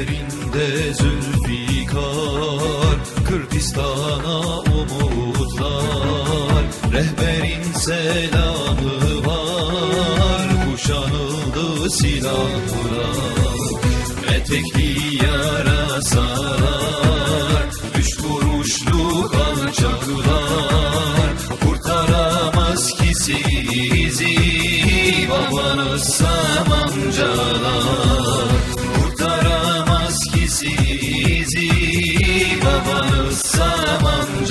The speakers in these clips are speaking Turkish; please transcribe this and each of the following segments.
Ellerinde zülfikar Kürdistan'a umutlar. Rehberin selamı var Kuşanıldı silahlar. Etekli yarasalar Üç kuruşluk alçaklar. Kurtaramaz ki sizi Babanız samancalar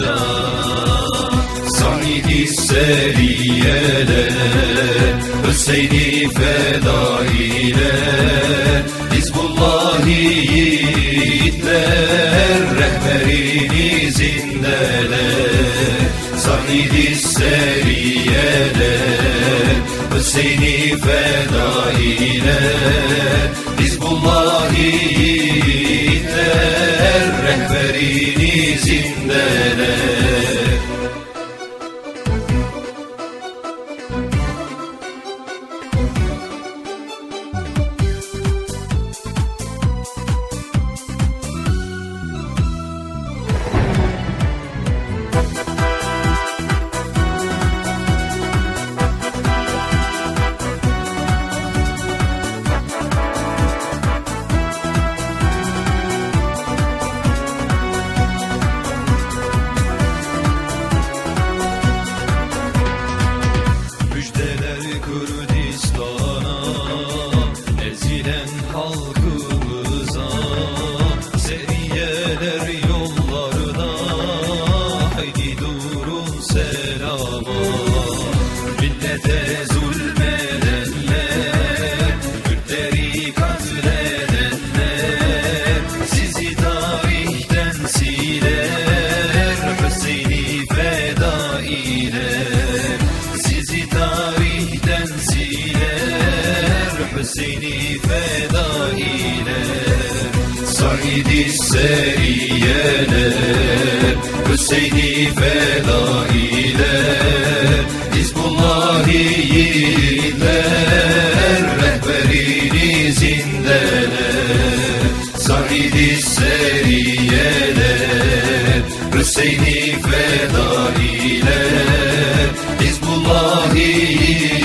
samancalar Sahidi seriyeler Hüseyin'i fedailer Hizbullahi yiğitler Rehberin izindeler Sahidi seriyeler Hüseyin'i fedailer Hizbullahi yiğitler Rehberin izindeler Millete zulmedenler Kürtleri katledenler Sizi tarihten siler Hüseyin'i fedailer sizi tarihten siler Hüseyin'i fedailer Saidi seriyeler Hüseyin'i Hani yiğitler rehberiniz indeler Said-i seriyeler Hüseyin-i fedailer Hizbullah yiğitler